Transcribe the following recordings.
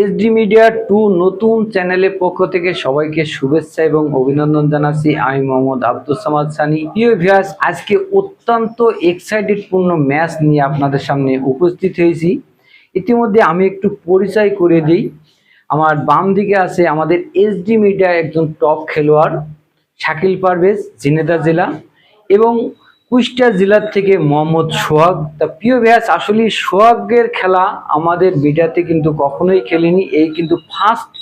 SD media two নতুন চ্যানেলের পক্ষ থেকে সবাইকে শুভেচ্ছা এবং অভিনন্দন জানাচ্ছি। আমি মোহাম্মদ আব্দুল সামাদ সানি। প্রিয় ভিউয়ার্স, আজকে অত্যন্ত এক্সাইটেড পূর্ণ ম্যাচ নিয়ে আপনাদের সামনে উপস্থিত হয়েছি। ইতিমধ্যে আমি একটু পরিচয় করে দিই। আমার বাম দিকে আছে আমাদের এসডি মিডিয়া একজন টপ খেলোয়াড়, শাকিল পারভেজ, জিনেদা জেলা এবং কুষ্টিয়া জেলার থেকে মোহাম্মদ সোহাগ। তা প্রিয় ব্যাস, আসলে সোহাগের খেলা আমাদের মিডিয়াতে কিন্তু কখনোই খেলেনি। এই কিন্তু ফার্স্ট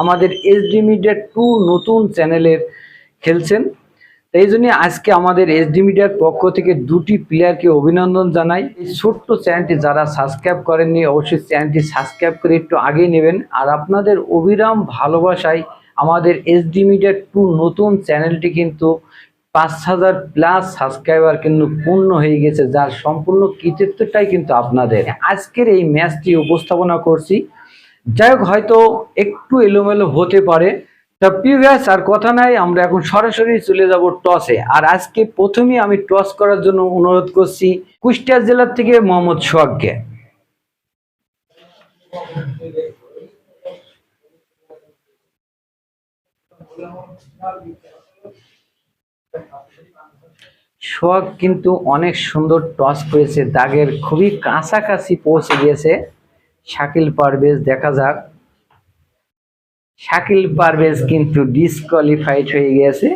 আমাদের এসডি মিডিয়া টু নতুন চ্যানেলের খেলছেন। এই জন্য আজকে আমাদের এসডি মিডিয়ার পক্ষ থেকে দুটি প্লেয়ারকে অভিনন্দন জানাই। এই ছোট্ট চ্যানেলটি যারা সাবস্ক্রাইব করেননি, অবশ্যই চ্যানেলটি সাবস্ক্রাইব করে একটু আগে নেবেন। আর আপনাদের অবিরাম ভালোবাসায় আমাদের এসডি মিডিয়া টু নতুন চ্যানেলটি কিন্তু পাঁচ হাজার প্লাস সাবস্ক্রাইবার কিন্তু পূর্ণ হয়ে গেছে, যার সম্পূর্ণ কৃতিত্বটাই কিন্তু আপনাদের। আজকের এই ম্যাচটি উপস্থাপনা করছি। যাই হোক, হয়তো একটু এলোমেলো হতে পারে। তা প্রিভিয়াস আর কথা নাই, আমরা এখন সরাসরি চলে যাব টসে। আর আজকে প্রথমেই আমি টস করার জন্য অনুরোধ করছি কুষ্টিয়া জেলার থেকে মোহাম্মদ সোহাগকে। সোহাগ কিন্তু অনেক সুন্দর টস করেছে, দাগের খুবই কাছাকাছি পৌঁছে গিয়েছে। শাকিল পারভেজ, দেখা যাক। শাকিল পারভেজ কিন্তু ডিসকোয়ালিফাইড হয়ে গিয়েছে।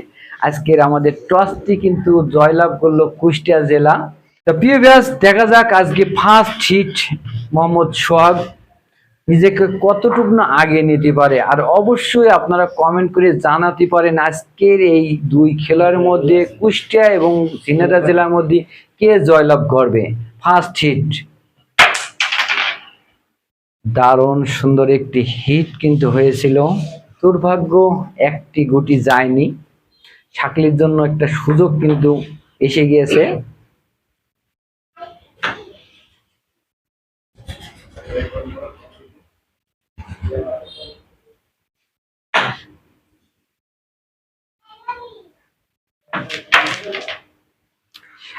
আজকের আমাদের টসটি কিন্তু জয়লাভ করল কুষ্টিয়া জেলা। তো প্রিয় দেখা যাক আজকে ফার্স্ট হিট মোহাম্মদ সোহাগ। নিজেকে কতটুকু না আগে নিতে পারে। আর অবশ্যই আপনারা কমেন্ট করে জানাতে পারেন আজকের এই দুই খেলার মধ্যে কুষ্টিয়া এবং ঝিনাইদহ জেলার মধ্যে কে জয়লাভ করবে। ফার্স্ট হিট দারুণ সুন্দর একটি হিট কিন্তু হয়েছিল। দুর্ভাগ্য, একটি গুটি যায়নি। শাকলির জন্য একটা সুযোগ কিন্তু এসে গিয়েছে।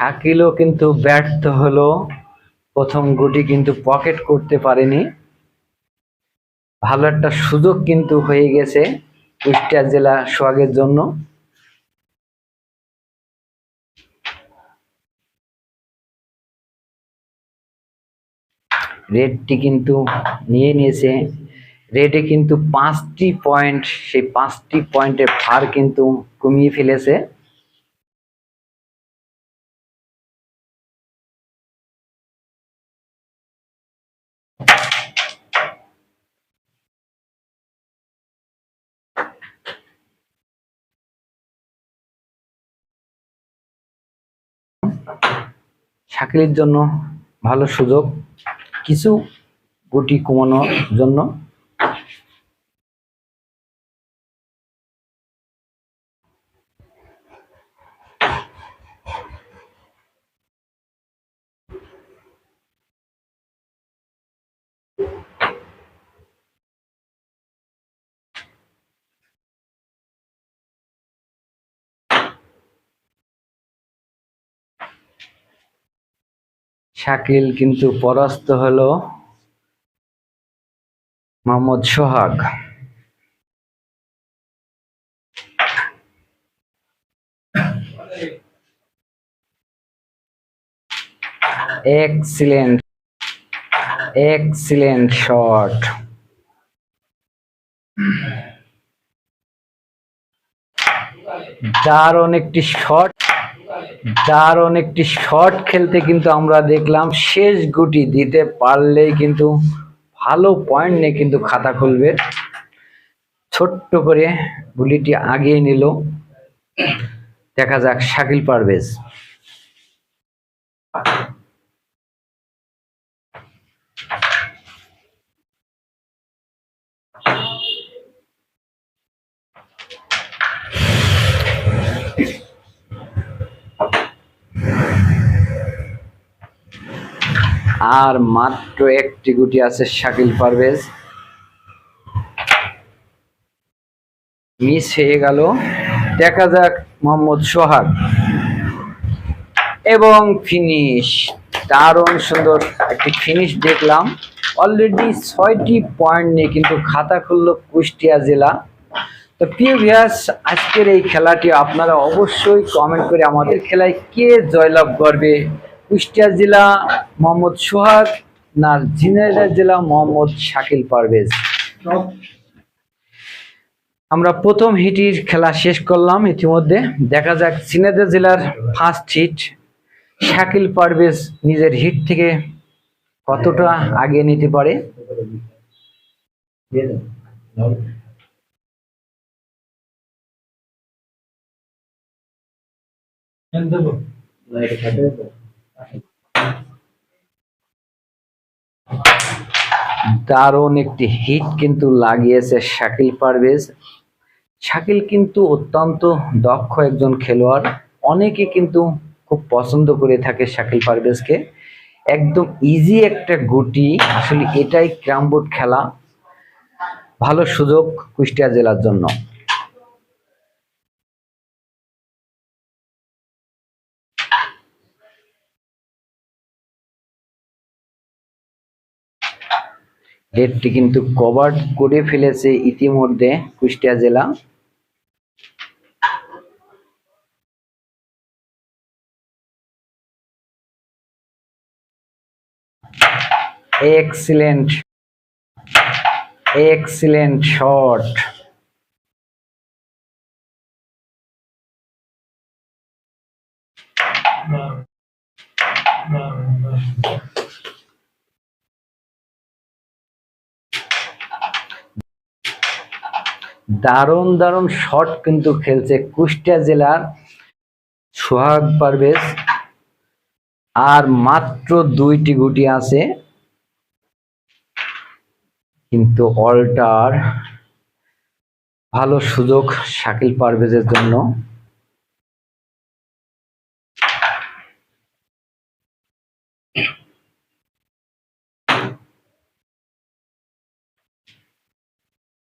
শাকিলও কিন্তু ব্যর্থ হলো। প্রথম গুটি কিন্তু পকেট করতে পারেনি। ভালো একটা সুযোগ কিন্তু হয়ে গেছে কুষ্টিয়া জেলা সোহাগের জন্য। রেডটি কিন্তু নিয়ে নিয়েছে। রেডে কিন্তু পাঁচটি পয়েন্ট, সেই পাঁচটি পয়েন্টের ভার কিন্তু কমিয়ে ফেলেছে। শাকিলের জন্য ভালো সুযোগ কিছু গুটি কমানোর জন্য শাকিল কিন্তু পরাস্ত হল Mohammad Sohag. Excellent excellent shot দারুণ একটি শট দারুণ একটি শট খেলতে কিন্তু আমরা দেখলাম, শেষ গুটি দিতে পারলেই কিন্তু ভালো পয়েন্ট নিয়ে কিন্তু খাতা খুলবে। ছোট্ট করে গুলিটি আগিয়ে নিল। দেখা যাক শাকিল পারভেজ। আর মাত্র একটি গুটি আছে শাকিল পারভেজ। মিস হয়ে গেল। দেখা যাক মোহাম্মদ সোহাগ। এবং ফিনিশ দারুণ সুন্দর একটি ফিনিশ দেখলাম। অলরেডি ছয়টি পয়েন্ট নিয়ে কিন্তু খাতা খুললো কুষ্টিয়া জেলা। তো প্রিয় ভিয়াস আজকের এই খেলাটি আপনারা অবশ্যই কমেন্ট করে আমাদের খেলায় কে জয়লাভ করবে? কুষ্টিয়া জেলা মোহাম্মদ সোহাগ না ঝিনাইদহ জেলা মোহাম্মদ শাকিল পারভেজ। আমরা প্রথম হিটির খেলা শেষ করলাম, ইতিমধ্যে দেখা যাক ঝিনাইদহ জেলার ফার্স্ট হিট শাকিল পারভেজ নিজের হিট থেকে কতটা আগে নিতে পারে। দারুণ একটি হিট কিন্তু লাগিয়েছে শাকিল পারভেজ। শাকিল কিন্তু অত্যন্ত দক্ষ একজন খেলোয়াড়। অনেকে কিন্তু খুব পছন্দ করে থাকে শাকিল পারভেজকে। একদম ইজি একটা গুটি। আসলে এটাই ক্রামবোর্ড খেলা। ভালো সুযোগ কুষ্টিয়া জেলার জন্য। ডেটটি কিন্তু কভার করে ফেলেছে ইতিমধ্যে কুষ্টিয়া জেলা। এক্সিলেন্ট এক্সিলেন্ট শট দারুণ দারুণ শট কিন্তু খেলছে কুষ্টিয়া জেলার সোহাগ পারভেজ। আর মাত্র দুইটি গুটি আছে। কিন্তু অল্টার ভালো সুযোগ শাকিল পারভেজের জন্য।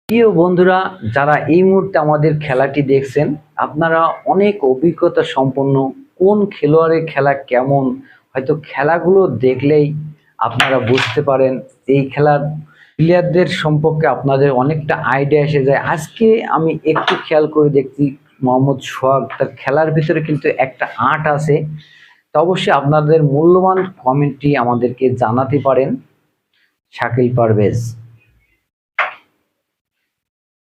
প্রিয় বন্ধুরা, যারা এই মুহূর্তে আমাদের খেলাটি দেখছেন, আপনারা অনেক অভিজ্ঞতা সম্পন্ন কোন খেলোয়াড়ের খেলা কেমন, হয়তো খেলাগুলো দেখলেই আপনারা বুঝতে পারেন এই খেলার প্লেয়ারদের সম্পর্কে আপনাদের অনেকটা আইডিয়া এসে যায়। আজকে আমি একটু খেয়াল করে দেখছি, মোহাম্মদ সোহাগ, তার খেলার ভিতরে কিন্তু একটা আর্ট আছে। তো অবশ্যই আপনাদের মূল্যবান কমেন্টটি আমাদেরকে জানাতে পারেন। শাকিল পারভেজ।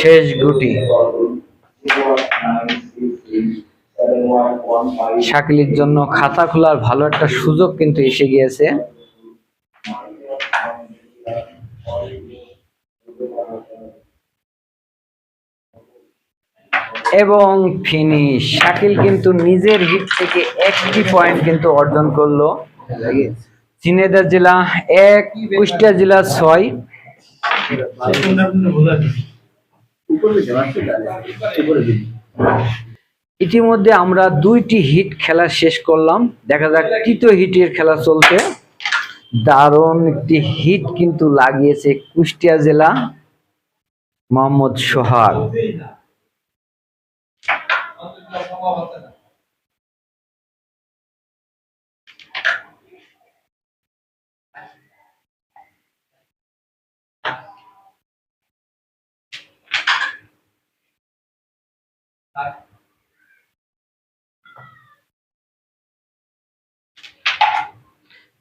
শেষ গুটি। শাকিলের জন্য খাতা খোলার ভালো একটা সুযোগ কিন্তু এসে গিয়েছে। এবং ফিনিশ। শাকিল কিন্তু নিজের হিট থেকে একটি পয়েন্ট কিন্তু অর্জন করল। চিনেদার জেলা এক, কুষ্টিয়া জেলা ছয়। ইতিমধ্যে আমরা দুইটি হিট খেলা শেষ করলাম। দেখা যাক তৃতীয় হিটের খেলা চলছে। দারুণ একটি হিট কিন্তু লাগিয়েছে কুষ্টিয়া জেলা মোহাম্মদ সোহাগ।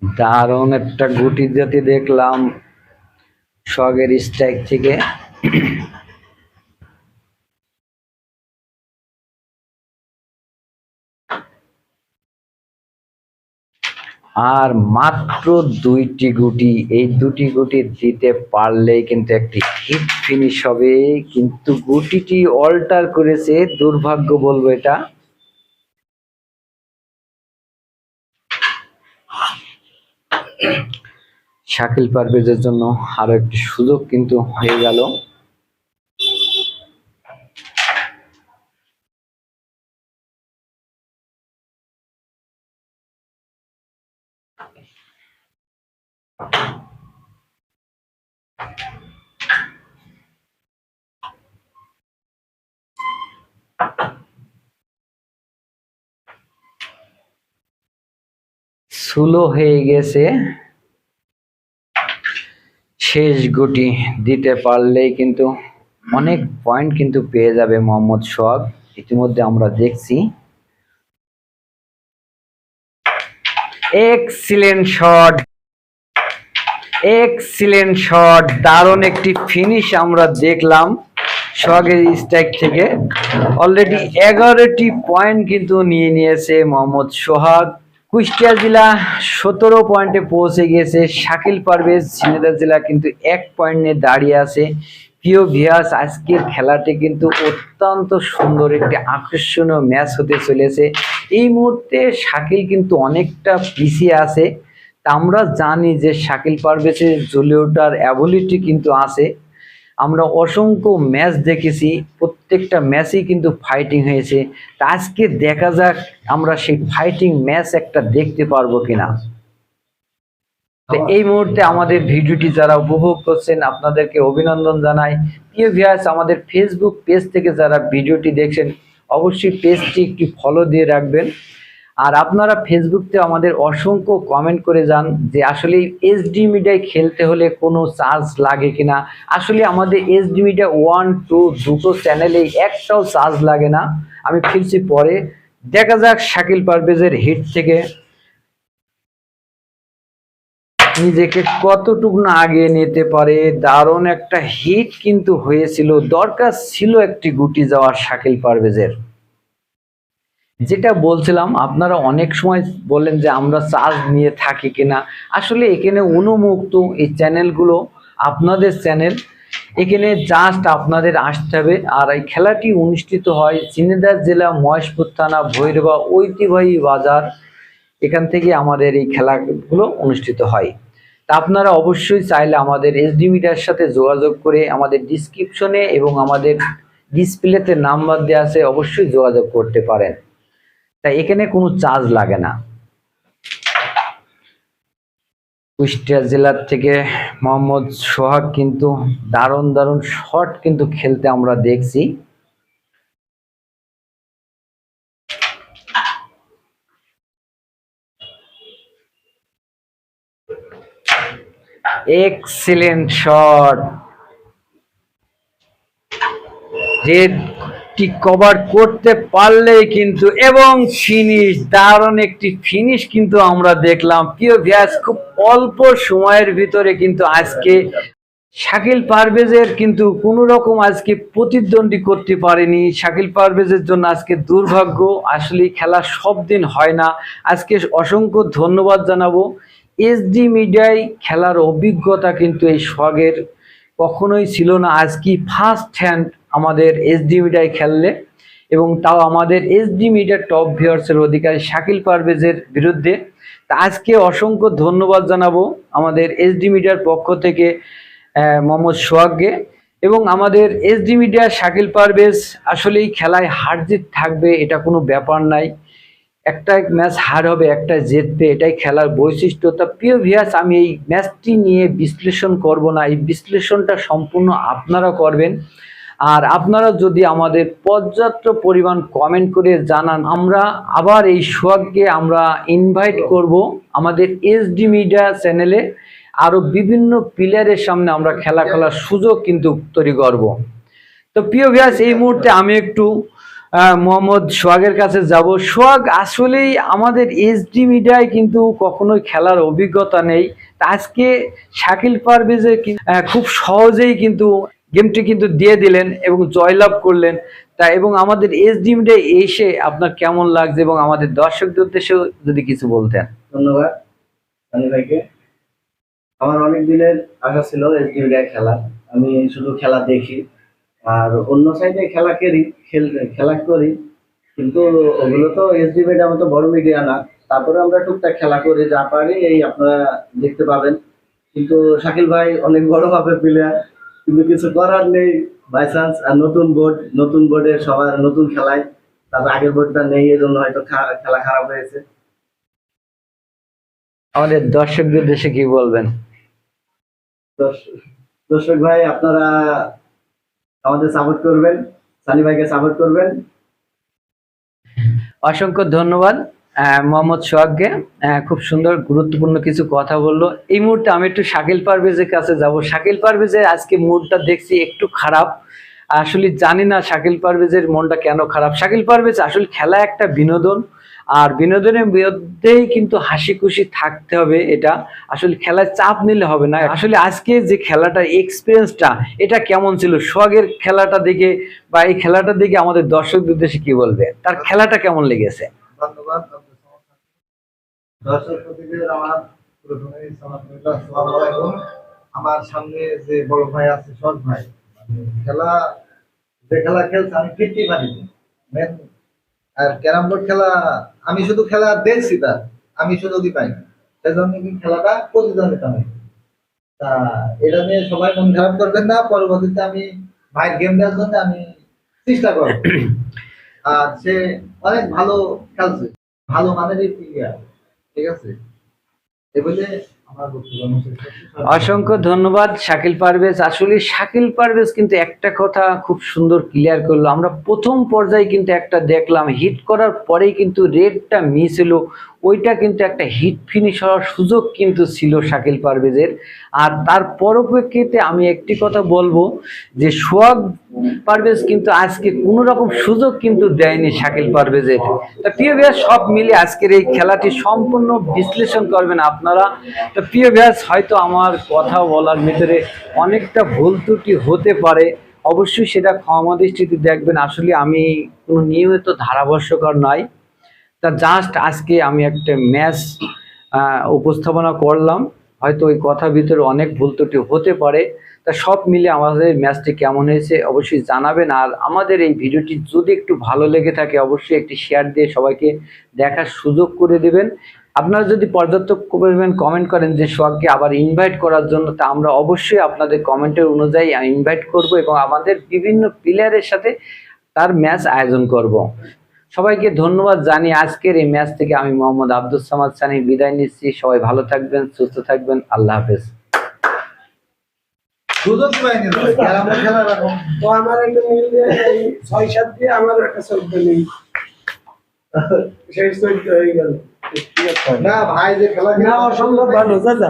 দারুণ একটা গুটি জাতি দেখলাম। শখের স্ট্রাইক থেকে। আর মাত্র দুইটি গুটি। এই দুটি গুটি দিতে পারলেই কিন্তু একটি হিট ফিনিশ হবে। কিন্তু গুটিটি অল্টার করেছে, দুর্ভাগ্য বলব এটা। শাকিল পারভেজের জন্য আরও একটি সুযোগ কিন্তু হয়ে গেল। সুলো হয়ে গেছে। শেষ গুটি দিতে পারলেই কিন্তু অনেক পয়েন্ট কিন্তু পেয়ে যাবে মোহাম্মদ সোহাগ। ইতিমধ্যে আমরা দেখছি এক্সিলেন্ট শট এক্সিলেন্ট শট দারুণ একটি ফিনিশ আমরা দেখলাম সোহাগের স্ট্রাইক থেকে। অলরেডি এগারোটি পয়েন্ট কিন্তু নিয়ে নিয়েছে মোহাম্মদ সোহাগ। কুষ্টিয়া জেলা সতেরো পয়েন্টে পৌঁছে গিয়েছে। শাকিল পারভেজ ঝিনাইদহ জেলা কিন্তু এক পয়েন্ট দাঁড়িয়ে আছে। প্রিয় ভিয়াস আজকের খেলাটি কিন্তু অত্যন্ত সুন্দর একটি আকর্ষণীয় ম্যাচ হতে চলেছে। এই মুহূর্তে শাকিল কিন্তু অনেকটা পিছিয়ে আছে। আমরা জানি যে শাকিল পারভেজের জ্বলে ওঠার অ্যাবিলিটি কিন্তু আছে। আমরা অসংখ্য ম্যাচ দেখেছি, প্রত্যেকটা ম্যাচেই কিন্তু ফাইটিং হয়েছে। তা আজকে দেখা যাক আমরা সেই ফাইটিং ম্যাচ একটা দেখতে পারব কিনা। এই মুহূর্তে আমাদের ভিডিওটি যারা উপভোগ করছেন আপনাদেরকে অভিনন্দন জানাই। প্রিয় ভিউয়ার্স আমাদের ফেসবুক পেজ থেকে যারা ভিডিওটি দেখছেন অবশ্যই পেজটি একটি ফলো দিয়ে রাখবেন। আর আপনারা ফেসবুকতে আমাদের অসংখ্য কমেন্ট করে যান যে আসলে এসডি মিডিয়ায় খেলতে হলে কোনো চার্জ লাগে কিনা। আসলে আমাদের এসডি মিডিয়া ওয়ান টু দুটো চ্যানেলেই একটাও চার্জ লাগে না। আমি ফিরছি পরে। দেখা যাক শাকিল পারভেজের হিট থেকে। নিজেকে কতটুকু না আগে নিতে পারে, দারুণ একটা হিট কিন্তু হয়েছিল। দরকার ছিল একটি গুটি যাওয়ার শাকিল পারভেজের। যেটা বলছিলাম, আপনারা অনেক সময় বলেন যে আমরা চার্জ নিয়ে থাকি কিনা। আসলে এখানে অনুমুক্ত এই চ্যানেলগুলো, আপনাদের চ্যানেল, এখানে জাস্ট আপনাদের আসতে হবে। আর এই খেলাটি অনুষ্ঠিত হয় চিনেদার জেলা মহেশপুর থানা ভৈরবা ঐতিহ্যবাহী বাজার। এখান থেকে আমাদের এই খেলাগুলো অনুষ্ঠিত হয়। তা আপনারা অবশ্যই চাইলে আমাদের এসডি মিডিয়ার সাথে যোগাযোগ করে আমাদের ডিসক্রিপশনে এবং আমাদের ডিসপ্লেতে নাম্বার দেওয়া আছে অবশ্যই যোগাযোগ করতে পারেন। তাই এখানে কোনো চার্জ লাগে না। কুষ্টিয়া জেলার থেকে মোহাম্মদ সোহাগ কিন্তু দারুণ দারুণ শট কিন্তু খেলতে আমরা দেখছি। এক্সিলেন্ট শট রেডটি কভার করতে পারলেই কিন্তু, এবং ফিনিশ দারুণ একটি ফিনিশ কিন্তু আমরা দেখলাম। প্রিয় ব্যাস খুব অল্প সময়ের ভিতরে কিন্তু আজকে শাকিল পারভেজের কিন্তু কোনো রকম আজকে প্রতিদ্বন্দ্বী করতে পারেনি। শাকিল পারভেজের জন্য আজকে দুর্ভাগ্য। আসলে খেলা সব দিন হয় না। আজকে অসংখ্য ধন্যবাদ জানাব। এসডি মিডিয়ায় খেলার অভিজ্ঞতা কিন্তু এই সোহাগের কখনোই ছিল না। আজকে ফার্স্ট হ্যান্ড আমাদের এসডি মিডিয়ায় খেললে এবং তাও আমাদের এসডি মিডিয়ার টপ ভিউয়ার্সের অধিকারী শাকিল পারভেজের বিরুদ্ধে। তা আজকে অসংখ্য ধন্যবাদ জানাব আমাদের এসডি মিডিয়ার পক্ষ থেকে মোহাম্মদ সোহাগকে এবং আমাদের এসডি মিডিয়া শাকিল পারভেজ আসলেই খেলায় হার জিত থাকবে এটা কোনো ব্যাপার নাই। একটা ম্যাচ হার হবে, একটা জিতবে এটাই খেলার বৈশিষ্ট্য। তা প্রিয় ভিয়াস আমি এই ম্যাচটি নিয়ে বিশ্লেষণ করব না, এই বিশ্লেষণটা সম্পূর্ণ আপনারা করবেন। আর আপনারা যদি আমাদের পর্যাপ্ত পরিমাণ কমেন্ট করে জানান, আমরা আবার এই সোহাগকে আমরা ইনভাইট করব আমাদের এসডি মিডিয়া চ্যানেলে আরও বিভিন্ন প্লেয়ারের সামনে আমরা খেলা খেলার সুযোগ কিন্তু তৈরি করব। তো প্রিয় ভিয়াস এই মুহূর্তে আমি একটু মোহাম্মদ সোহাগের কাছে যাব। সোহাগ, আসলেই আমাদের এসডি মিডিয়ায় কিন্তু কখনোই খেলার অভিজ্ঞতা নেই। আজকে শাকিল পারভেজে খুব সহজেই কিন্তু গেমটি কিন্তু দিয়ে দিলেন এবং জয়লাভ করলেন। তা এবং আমাদের এসডি মিডিয়ায় এসে আপনার কেমন লাগছে এবং আমাদের দর্শকদের উদ্দেশ্যেও যদি কিছু বলতেন। ধন্যবাদ আমার অনেক দিনের আশা ছিল এসডিবিআই খেলা আমি শুধু খেলা দেখি। আর অন্য সাইডে খেলা করি খেল খেলা করি। কিন্তু ওগুলো তো এসডিবিআই মতো বড় মিডিয়া না। তারপরে আমরা টুকটাক খেলা করি যা পারি এই আপনারা দেখতে পাবেন। কিন্তু শাকিল ভাই অনেক বড় ভাবে প্লেয়ার কিন্তু কিছু করার নেই বাই চান্স আর নতুন বোর্ড নতুন বোর্ডে সবার নতুন খেলায় তার আগের বোর্ডটা নেই এই জন্য হয়তো খেলা খারাপ হয়েছে। আমাদের দর্শকদের দেশে কি বলবেন? দর্শ- দর্শক ভাই আপনারা আমাদের সাপোর্ট করবেন, সানি ভাইকে সাপোর্ট করবেন। অসংখ্য ধন্যবাদ মোহাম্মদ সোহাগকে। খুব সুন্দর, গুরুত্বপূর্ণ কিছু কথা বলল। এই মুহূর্তে আমি একটু শাকিল পারভেজের কাছে যাব। শাকিল পারভেজের আজকে মুডটা দেখছি একটু খারাপ। আসলে জানি না শাকিল পারভেজের মনটা কেন খারাপ। শাকিল পারভেজ আসলে খেলা একটা বিনোদন। আর বিনোদনের মধ্যেই কিন্তু হাসি খুশি থাকতে হবে, এটা আসলে খেলায় চাপ নিলে হবে না। আসলে আজকে যে খেলাটার এক্সপিরিয়েন্সটা এটা কেমন ছিল? সোহাগের খেলাটা দেখে বা এই খেলাটা দেখে আমাদের দর্শকদের দেশে কি বলবে? তার খেলাটা কেমন লেগেছে? দর্শক আমার সামনে যে বড় ভাই আছে সৎ ভাই মানে খেলা, যে খেলা খেলছে, আমি ফিরতেই পারি মেন আর ক্যারাম বোর্ড খেলা, আমি শুধু খেলা দেখছি তার আমি সুযোগই পাই না। সেজন্য কি খেলাটা প্রতিদ্বন্দ্বিতা নেই তা এটা নিয়ে সবাই মন খারাপ করবেন না, পরবর্তীতে আমি ভাইয়ের গেম দেওয়ার জন্য আমি চেষ্টা করব। আর সে অনেক ভালো খেলছে, ভালো মানেরই প্লেয়ার ঠিক আছে? এ বলে অসংখ্য ধন্যবাদ, শাকিল পারভেজ। আসলে শাকিল পারভেজ কিন্তু একটা কথা খুব সুন্দর ক্লিয়ার করল। আমরা প্রথম পর্যায়ে কিন্তু একটা দেখলাম হিট করার পরেই কিন্তু রেডটা মিস হলো। ওইটা কিন্তু একটা হিট ফিনিশ হওয়ার সুযোগ কিন্তু ছিল শাকিল পারভেজের। আর তার পরিপ্রেক্ষিতে আমি একটি কথা বলব যে সোহাগ পারভেজ কিন্তু আজকে কোনো রকম সুযোগ কিন্তু দেয়নি শাকিল পারভেজের। তা প্রিয় সব মিলে আজকের এই খেলাটি সম্পূর্ণ বিশ্লেষণ করবেন আপনারা। তো প্রিয় ব্যাস হয়তো আমার কথা বলার ভিতরে অনেকটা ভুল ত্রুটি হতে পারে। অবশ্যই সেটা ক্ষমা দৃষ্টিতে দেখবেন। আসলে আমি কোনো নিয়মিত ধারাভাষ্যকর নয়। তা জাস্ট আজকে আমি একটা ম্যাচ উপস্থাপনা করলাম। হয়তো ওই কথার ভিতরে অনেক ভুল ত্রুটি হতে পারে। তা সব মিলে আমাদের ম্যাচটি কেমন হয়েছে অবশ্যই জানাবেন। আর আমাদের এই ভিডিওটি যদি একটু ভালো লেগে থাকে, অবশ্যই একটি শেয়ার দিয়ে সবাইকে দেখার সুযোগ করে দেবেন। আপনারা যদি পর্যাপ্ত পরিমাণ কমেন্ট করেন যে সোহাগকে আবার ইনভাইট করার জন্য তা আমরা অবশ্যই আপনাদের কমেন্টের অনুযায়ী ইনভাইট করব এবং আমাদের বিভিন্ন প্লেয়ারের সাথে তার ম্যাচ আয়োজন করব। সবাইকে ধন্যবাদ জানিয়ে আজকের এই ম্যাচ থেকে আমি মোহাম্মদ আব্দুল সামাদ সানি বিদায় নিচ্ছি। সবাই ভালো থাকবেন সুস্থ থাকবেন। আল্লাহ হাফেজ। সুযোগ পাইনি তো, ক্যারাম বোর্ড খেলার এরকম। তো আমার একটা মিল দিয়ে ছয় সাত দিয়ে আমার একটা চোদ্দ নেই সেই হয়ে গেল। না ভাই যে খেলা না অসম্ভব ভালো দাদা